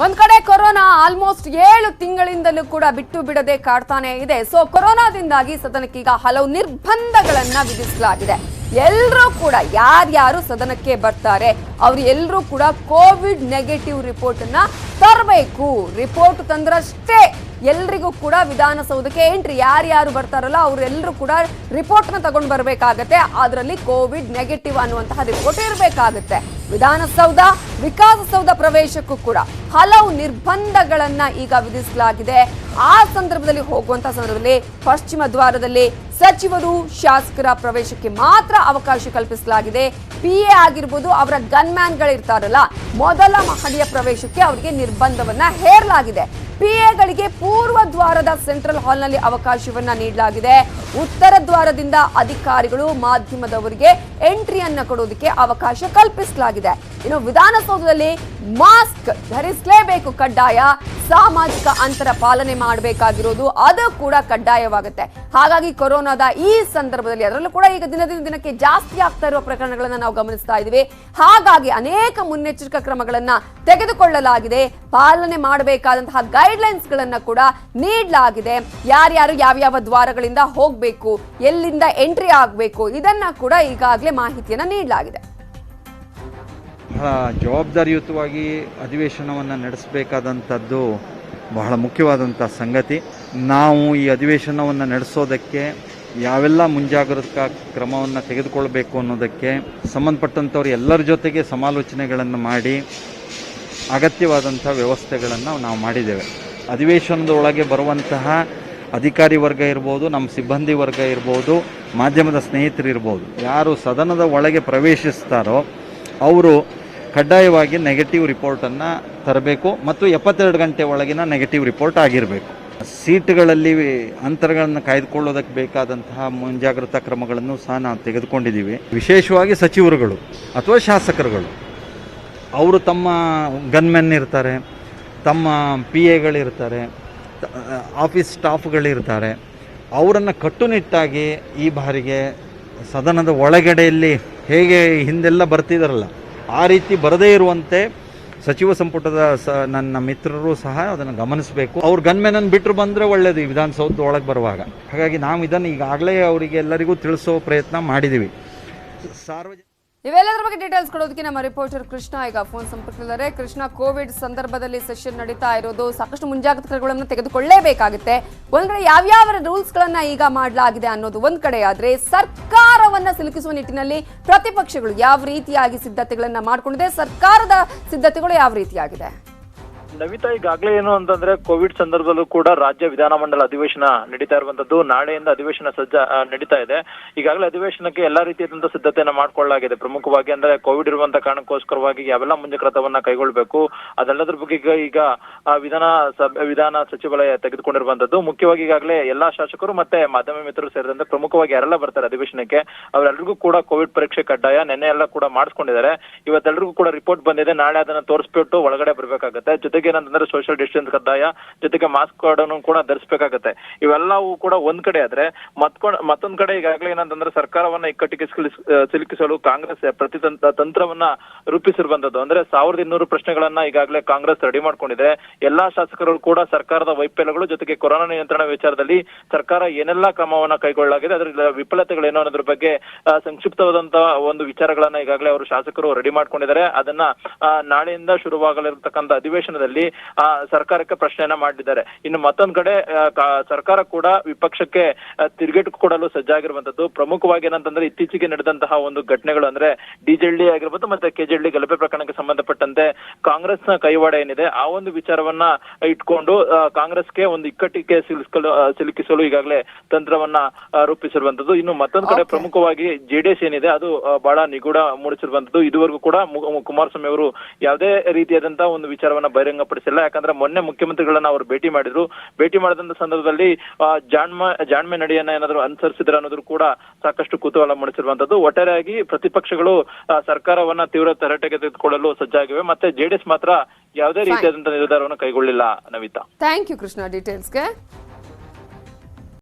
ಒಂದ್ ಕಡೆ corona almost ಏಳು ತಿಂಗಳಿಂದಲೂ ಕೂಡ ಬಿಟ್ಟು ಬಿಡದೆ ಕಾಡ್ತಾನೆ ಇದೆ. ಸೊ ಕೊರೋನಾದಿಂದಾಗಿ ಸದನಕ್ಕೀಗ ಹಲವು ನಿರ್ಬಂಧಗಳನ್ನ ವಿಧಿಸಲಾಗಿದೆ. ಎಲ್ಲರೂ ಕೂಡ, ಯಾರ್ಯಾರು ಸದನಕ್ಕೆ ಬರ್ತಾರೆ, ಅವ್ರು ಎಲ್ಲರೂ ಕೂಡ ಕೋವಿಡ್ ನೆಗೆಟಿವ್ ರಿಪೋರ್ಟ್ ಅನ್ನ ತರಬೇಕು. ರಿಪೋರ್ಟ್ ತಂದ್ರಷ್ಟೇ ಎಲ್ರಿಗೂ ಕೂಡ ವಿಧಾನಸೌಧಕ್ಕೆ ಎಂಟ್ರಿ ಯಾರ್ಯಾರು ಬರ್ತಾರಲ್ಲ ಅವರೆಲ್ಲರೂ ಕೂಡ ರಿಪೋರ್ಟ್ನ ತಗೊಂಡು ಬರಬೇಕಾಗತ್ತೆ. ಅದರಲ್ಲಿ ಕೋವಿಡ್ ನೆಗೆಟಿವ್ ಅನ್ನುವಂತಹ ರಿಪೋರ್ಟ್ ಇರಬೇಕಾಗತ್ತೆ. ವಿಧಾನಸೌಧ ವಿಕಾಸಸೌಧ ಪ್ರವೇಶಕ್ಕೂ ಕೂಡ ಹಲವು ನಿರ್ಬಂಧಗಳನ್ನ ಈಗ ವಿಧಿಸಲಾಗಿದೆ. ಆ ಸಂದರ್ಭದಲ್ಲಿ ಹೋಗುವಂತ ಸಂದರ್ಭದಲ್ಲಿ ಪಶ್ಚಿಮ ದ್ವಾರದಲ್ಲಿ ಸಚಿವರು ಶಾಸಕರ ಪ್ರವೇಶಕ್ಕೆ ಮಾತ್ರ ಅವಕಾಶ ಕಲ್ಪಿಸಲಾಗಿದೆ. ಪಿ ಎ ಆಗಿರ್ಬೋದು ಅವರ ಗನ್ಮ್ಯಾನ್ಗಳಿರ್ತಾರಲ್ಲ, ಮೊದಲ ಮಹಡಿಯ ಪ್ರವೇಶಕ್ಕೆ ಅವರಿಗೆ ನಿರ್ಬಂಧವನ್ನ ಹೇರಲಾಗಿದೆ. ಪಿ ಎಗಳಿಗೆ ಪೂರ್ವ ದ್ವಾರದ ಸೆಂಟ್ರಲ್ ಹಾಲ್ನಲ್ಲಿ ಅವಕಾಶವನ್ನ ನೀಡಲಾಗಿದೆ. ಉತ್ತರ ದ್ವಾರದಿಂದ ಅಧಿಕಾರಿಗಳು ಮಾಧ್ಯಮದವರಿಗೆ ಎಂಟ್ರಿಯನ್ನ ಕೊಡೋದಕ್ಕೆ ಅವಕಾಶ ಕಲ್ಪಿಸಲಾಗಿದೆ. ಇನ್ನು ವಿಧಾನಸೌಧದಲ್ಲಿ ಮಾಸ್ಕ್ ಧರಿಸಲೇಬೇಕು ಕಡ್ಡಾಯ. ಸಾಮಾಜಿಕ ಅಂತರ ಪಾಲನೆ ಮಾಡಬೇಕಾಗಿರೋದು ಅದು ಕೂಡ ಕಡ್ಡಾಯವಾಗುತ್ತೆ. ಹಾಗಾಗಿ ಕೊರೋನಾದ ಈ ಸಂದರ್ಭದಲ್ಲಿ ಅದರಲ್ಲೂ ಕೂಡ ಈಗ ದಿನದಿಂದ ದಿನಕ್ಕೆ ಜಾಸ್ತಿ ಆಗ್ತಾ ಇರುವ ಪ್ರಕರಣಗಳನ್ನು ನಾವು ಗಮನಿಸ್ತಾ ಇದ್ದೀವಿ. ಹಾಗಾಗಿ ಅನೇಕ ಮುನ್ನೆಚ್ಚರಿಕಾ ಕ್ರಮಗಳನ್ನ ತೆಗೆದುಕೊಳ್ಳಲಾಗಿದೆ. ಪಾಲನೆ ಮಾಡಬೇಕಾದಂತಹ ಗೈಡ್ಲೈನ್ಸ್ ಗಳನ್ನ ಕೂಡ ನೀಡಲಾಗಿದೆ. ಯಾರ್ಯಾರು ಯಾವ್ಯಾವ ದ್ವಾರಗಳಿಂದ ಹೋಗಬೇಕು, ಎಲ್ಲಿಂದ ಎಂಟ್ರಿ ಆಗಬೇಕು, ಇದನ್ನ ಕೂಡ ಈಗಾಗಲೇ ಮಾಹಿತಿಯನ್ನ ನೀಡಲಾಗಿದೆ. ಬಹಳ ಜವಾಬ್ದಾರಿಯುತವಾಗಿ ಅಧಿವೇಶನವನ್ನು ನಡೆಸಬೇಕಾದಂಥದ್ದು ಬಹಳ ಮುಖ್ಯವಾದಂಥ ಸಂಗತಿ. ನಾವು ಈ ಅಧಿವೇಶನವನ್ನು ನಡೆಸೋದಕ್ಕೆ ಯಾವೆಲ್ಲ ಮುಂಜಾಗ್ರತಾ ಕ್ರಮವನ್ನು ತೆಗೆದುಕೊಳ್ಬೇಕು ಅನ್ನೋದಕ್ಕೆ ಸಂಬಂಧಪಟ್ಟಂಥವ್ರು ಎಲ್ಲರ ಜೊತೆಗೆ ಸಮಾಲೋಚನೆಗಳನ್ನು ಮಾಡಿ ಅಗತ್ಯವಾದಂಥ ವ್ಯವಸ್ಥೆಗಳನ್ನು ನಾವು ಮಾಡಿದ್ದೇವೆ. ಅಧಿವೇಶನದ ಒಳಗೆ ಬರುವಂತಹ ಅಧಿಕಾರಿ ವರ್ಗ ಇರ್ಬೋದು, ನಮ್ಮ ಸಿಬ್ಬಂದಿ ವರ್ಗ ಇರ್ಬೋದು, ಮಾಧ್ಯಮದ ಸ್ನೇಹಿತರು ಇರ್ಬೋದು ಯಾರು ಸದನದ ಒಳಗೆ ಪ್ರವೇಶಿಸ್ತಾರೋ, ಅವರು ಕಡ್ಡಾಯವಾಗಿ ನೆಗೆಟಿವ್ ರಿಪೋರ್ಟನ್ನು ತರಬೇಕು ಮತ್ತು ಎಪ್ಪತ್ತೆರಡು ಗಂಟೆ ಒಳಗಿನ ನೆಗೆಟಿವ್ ರಿಪೋರ್ಟ್ ಆಗಿರಬೇಕು. ಸೀಟ್ಗಳಲ್ಲಿ ಅಂತರಗಳನ್ನು ಕಾಯ್ದುಕೊಳ್ಳೋದಕ್ಕೆ ಬೇಕಾದಂತಹ ಮುಂಜಾಗ್ರತಾ ಕ್ರಮಗಳನ್ನು ಸಹ ನಾವು ತೆಗೆದುಕೊಂಡಿದ್ದೀವಿ. ವಿಶೇಷವಾಗಿ ಸಚಿವರುಗಳು ಅಥವಾ ಶಾಸಕರುಗಳು, ಅವರು ತಮ್ಮ ಗನ್ಮೆನ್ ಇರ್ತಾರೆ, ತಮ್ಮ ಪಿ ಎಗಳಿರ್ತಾರೆ ಆಫೀಸ್ ಸ್ಟಾಫ್ಗಳಿರ್ತಾರೆ ಅವರನ್ನು ಕಟ್ಟುನಿಟ್ಟಾಗಿ ಈ ಬಾರಿಗೆ ಸದನದ ಒಳಗಡೆಯಲ್ಲಿ ಹೇಗೆ ಹಿಂದೆಲ್ಲ ಬರ್ತಿದಾರಲ್ಲ ಆ ರೀತಿ ಬರದೇ ಇರುವಂತೆ ಸಚಿವ ಸಂಪುಟದ ಸ ನನ್ನ ಮಿತ್ರರು ಸಹ ಅದನ್ನು ಗಮನಿಸಬೇಕು. ಅವ್ರು ಗನ್ಮೆನನ್ನು ಬಿಟ್ಟರು ಬಂದರೆ ಒಳ್ಳೇದು ಈ ವಿಧಾನಸೌಧ ಒಳಗೆ ಬರುವಾಗ. ಹಾಗಾಗಿ ನಾವು ಇದನ್ನು ಈಗಾಗಲೇ ಅವರಿಗೆ ಎಲ್ಲರಿಗೂ ತಿಳಿಸೋ ಪ್ರಯತ್ನ ಮಾಡಿದ್ದೀವಿ. ಸಾರ್ವಜನಿಕ ಇವೆಲ್ಲದರ ಬಗ್ಗೆ ಡೀಟೇಲ್ಸ್ ಕೊಡೋದಕ್ಕೆ ನಮ್ಮ ರಿಪೋರ್ಟರ್ ಕೃಷ್ಣ ಈಗ ಫೋನ್ ಸಂಪರ್ಕದಲ್ಲಿದ್ದಾರೆ. ಕೃಷ್ಣ ಕೋವಿಡ್ ಸಂದರ್ಭದಲ್ಲಿ ಸೆಷನ್ ನಡೀತಾ ಇರೋದು ಸಾಕಷ್ಟು ಮುಂಜಾಗ್ರತೆಗಳನ್ನು ಕ್ರಮಗಳನ್ನು ತೆಗೆದುಕೊಳ್ಳೇಬೇಕಾಗುತ್ತೆ. ಒಂದ್ ಕಡೆ ಯಾವ್ಯಾವ ರೂಲ್ಸ್ ಗಳನ್ನ ಈಗ ಮಾಡಲಾಗಿದೆ ಅನ್ನೋದು ಒಂದ್ ಕಡೆ ಆದ್ರೆ ಸರ್ಕಾರವನ್ನ ಸಿಲುಕಿಸುವ ನಿಟ್ಟಿನಲ್ಲಿ ಪ್ರತಿಪಕ್ಷಗಳು ಯಾವ ರೀತಿಯಾಗಿ ಸಿದ್ಧತೆಗಳನ್ನ ಮಾಡಿಕೊಂಡಿದೆ ಸರ್ಕಾರದ ಸಿದ್ಧತೆಗಳು ಯಾವ ರೀತಿಯಾಗಿದೆ? ನವಿತಾ ಈಗಾಗಲೇ ಏನು ಅಂತಂದ್ರೆ ಕೋವಿಡ್ ಸಂದರ್ಭದಲ್ಲೂ ಕೂಡ ರಾಜ್ಯ ವಿಧಾನಮಂಡಲ ಅಧಿವೇಶನ ನಡೀತಾ ಇರುವಂತದ್ದು ನಾಳೆಯಿಂದ ಅಧಿವೇಶನ ಸಜ್ಜ ನಡೀತಾ ಇದೆ. ಈಗಾಗಲೇ ಅಧಿವೇಶನಕ್ಕೆ ಎಲ್ಲಾ ರೀತಿಯಾದಂತಹ ಸಿದ್ಧತೆಯನ್ನ ಮಾಡ್ಕೊಳ್ಳಲಾಗಿದೆ. ಪ್ರಮುಖವಾಗಿ ಅಂದ್ರೆ ಕೋವಿಡ್ ಇರುವಂತ ಕಾರಣಕ್ಕೋಸ್ಕರವಾಗಿ ಯಾವೆಲ್ಲ ಮುಂಜಾಗ್ರತವನ್ನ ಕೈಗೊಳ್ಳಬೇಕು ಅದೆಲ್ಲದರ ಬಗ್ಗೆ ಈಗ ಈಗ ವಿಧಾನ ಸಭೆ, ವಿಧಾನ ಸಚಿವಾಲಯ ತೆಗೆದುಕೊಂಡಿರುವಂತದ್ದು. ಮುಖ್ಯವಾಗಿ ಈಗಾಗಲೇ ಎಲ್ಲಾ ಶಾಸಕರು ಮತ್ತೆ ಮಾಧ್ಯಮ ಮಿತ್ರರು ಸೇರಿದಂತೆ ಪ್ರಮುಖವಾಗಿ ಯಾರೆಲ್ಲ ಬರ್ತಾರೆ ಅಧಿವೇಶನಕ್ಕೆ ಅವರೆಲ್ಲರಿಗೂ ಕೂಡ ಕೋವಿಡ್ ಪರೀಕ್ಷೆ ಕಡ್ಡಾಯ ನೆನ್ನೆ ಎಲ್ಲ ಕೂಡ ಮಾಡಿಸ್ಕೊಂಡಿದ್ದಾರೆ. ಇವತ್ತೆಲ್ಲರಿಗೂ ಕೂಡ ರಿಪೋರ್ಟ್ ಬಂದಿದೆ. ನಾಳೆ ಅದನ್ನ ತೋರಿಸ್ಬಿಟ್ಟು ಒಳಗಡೆ ಬರಬೇಕಾಗುತ್ತೆ. ಜೊತೆಗೆ ಏನಂತಂದ್ರೆ ಸೋಷಿಯಲ್ ಡಿಸ್ಟೆನ್ಸ್ ಕಡ್ಡಾಯ, ಜೊತೆಗೆ ಮಾಸ್ಕ್ ಕಾರ್ಡನ್ನು ಕೂಡ ಧರಿಸಬೇಕಾಗತ್ತೆ. ಇವೆಲ್ಲವೂ ಕೂಡ ಒಂದ್ ಕಡೆ ಆದ್ರೆ, ಮತ್ಕೊಂಡ್, ಮತ್ತೊಂದ್ ಕಡೆ ಈಗಾಗಲೇ ಏನಂತಂದ್ರೆ ಸರ್ಕಾರವನ್ನ ಇಕ್ಕಟ್ಟಿಗೆ ಸಿಲುಕಿಸ್- ಸಿಲುಕಿಸಲು ಕಾಂಗ್ರೆಸ್ ಪ್ರತಿ ತಂತ್ರವನ್ನ ರೂಪಿಸಿರುವಂತದ್ದು ಅಂದ್ರೆ ಸಾವಿರದ ಇನ್ನೂರು ಪ್ರಶ್ನೆಗಳನ್ನ ಈಗಾಗಲೇ ಕಾಂಗ್ರೆಸ್ ರೆಡಿ ಮಾಡ್ಕೊಂಡಿದೆ. ಎಲ್ಲಾ ಶಾಸಕರು ಕೂಡ ಸರ್ಕಾರದ ವೈಫಲ್ಯಗಳು ಜೊತೆಗೆ ಕೊರೋನಾ ನಿಯಂತ್ರಣ ವಿಚಾರದಲ್ಲಿ ಸರ್ಕಾರ ಏನೆಲ್ಲಾ ಕ್ರಮವನ್ನ ಕೈಗೊಳ್ಳಲಾಗಿದೆ ಅದರ ವಿಫಲತೆಗಳೇನು ಅನ್ನೋದ್ರ ಬಗ್ಗೆ ಸಂಕ್ಷಿಪ್ತವಾದಂತಹ ಒಂದು ವಿಚಾರಗಳನ್ನ ಈಗಾಗಲೇ ಅವರು ಶಾಸಕರು ರೆಡಿ ಮಾಡ್ಕೊಂಡಿದ್ದಾರೆ. ಅದನ್ನ ನಾಳೆಯಿಂದ ಶುರುವಾಗಲಿರತಕ್ಕಂತ ಅಧಿವೇಶನದಲ್ಲಿ ಆ, ಸರ್ಕಾರಕ್ಕೆ ಪ್ರಶ್ನೆಯನ್ನ ಮಾಡಿದ್ದಾರೆ. ಇನ್ನು ಮತ್ತೊಂದ್ ಕಡೆ ಸರ್ಕಾರ ಕೂಡ ವಿಪಕ್ಷಕ್ಕೆ ತಿರುಗೇಟು ಕೊಡಲು ಸಜ್ಜಾಗಿರುವಂತದ್ದು. ಪ್ರಮುಖವಾಗಿ ಏನಂತಂದ್ರೆ ಇತ್ತೀಚೆಗೆ ನಡೆದಂತಹ ಒಂದು ಘಟನೆಗಳು ಅಂದ್ರೆ ಡಿಜೆಲ್ಡಿ ಆಗಿರ್ಬೋದು ಮತ್ತೆ ಕೆಜೆಡಿ ಗಲಭೆ ಪ್ರಕರಣಕ್ಕೆ ಸಂಬಂಧಪಟ್ಟಂತೆ ಕಾಂಗ್ರೆಸ್ನ ಕೈವಾಡ ಏನಿದೆ ಆ ಒಂದು ವಿಚಾರವನ್ನ ಇಟ್ಕೊಂಡು ಕಾಂಗ್ರೆಸ್ಗೆ ಒಂದು ಇಕ್ಕಟ್ಟಿಗೆ ಸಿಲುಕಿಸಲು ಸಿಲುಕಿಸಲು ಈಗಾಗಲೇ ತಂತ್ರವನ್ನ ರೂಪಿಸಿರುವಂತದ್ದು. ಇನ್ನು ಮತ್ತೊಂದ್ ಕಡೆ. ಪ್ರಮುಖವಾಗಿ ಜೆಡಿಎಸ್ ಏನಿದೆ ಅದು ಬಹಳ ನಿಗೂಢ ಮೂಡಿಸಿರುವಂತದ್ದು. ಇದುವರೆಗೂ ಕೂಡ ಕುಮಾರಸ್ವಾಮಿ ಅವರು ಯಾವುದೇ ರೀತಿಯಾದಂತಹ ಒಂದು ವಿಚಾರವನ್ನ ಬಹಿರಂಗಪಡಿಸಿಲ್ಲ ಯಾಕಂದ್ರೆ ಮೊನ್ನೆ ಮುಖ್ಯಮಂತ್ರಿಗಳನ್ನ ಅವರು ಭೇಟಿ ಮಾಡಿದ್ರು. ಭೇಟಿ ಮಾಡಿದಂತ ಸಂದರ್ಭದಲ್ಲಿ ಜಾಣ್ಮ, ಜಾಣ್ಮೆ ನಡೆಯನ್ನ ಏನಾದ್ರು ಅನುಸರಿಸಿದ್ರ ಅನ್ನೋದ್ರು ಕೂಡ ಸಾಕಷ್ಟು ಕುತೂಹಲ ಮೂಡಿಸಿರುವಂತದ್ದು. ಒಟ್ಟಾರೆಯಾಗಿ ಪ್ರತಿಪಕ್ಷಗಳು ಸರ್ಕಾರವನ್ನ ತೀವ್ರ ತರಾಟೆಗೆ ತೆಗೆದುಕೊಳ್ಳಲು ಸಜ್ಜಾಗಿವೆ. ಮತ್ತೆ ಜೆಡಿಎಸ್ ಮಾತ್ರ ಯಾವುದೇ. ರೀತಿಯಾದಂತಹ ನಿರ್ಧಾರವನ್ನು ಕೈಗೊಳ್ಳಿಲ್ಲ. ನವಿತಾ. Thank you Krishna. ಡೀಟೇಲ್ಸ್ಗೆ